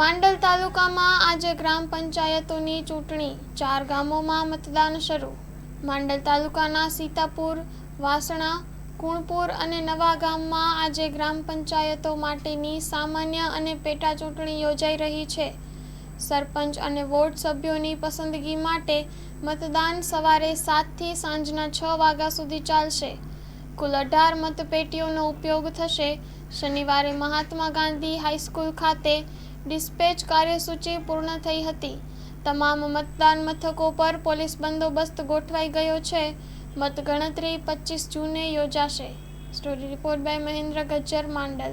માંડલ તાલુકામાં આજે ગ્રામ પંચાયતોની ચૂંટણી. ચાર ગામોમાં મતદાન શરૂ. માંડલ તાલુકાના સીતાપુર, વાસણા, કુણપુર અને નવા ગામમાં આજે ગ્રામ પંચાયતો માટેની સામાન્ય અને પેટા ચૂંટણી યોજાઈ રહી છે. સરપંચ અને વોર્ડ સભ્યોની પસંદગી માટે મતદાન સવારે સાતથી સાંજના છ વાગ્યા સુધી ચાલશે. કુલ અઢાર મતપેટીઓનો ઉપયોગ થશે. શનિવારે મહાત્મા ગાંધી હાઈસ્કૂલ ખાતે ડિસ્પેચ કાર્યસૂચિ પૂર્ણ થઈ હતી. તમામ મતદાન મથકો પર પોલીસ બંદોબસ્ત ગોઠવાઈ ગયો છે. મતગણતરી પચીસ જૂને યોજાશે. Story report by Mahendra Gajjar Mandal.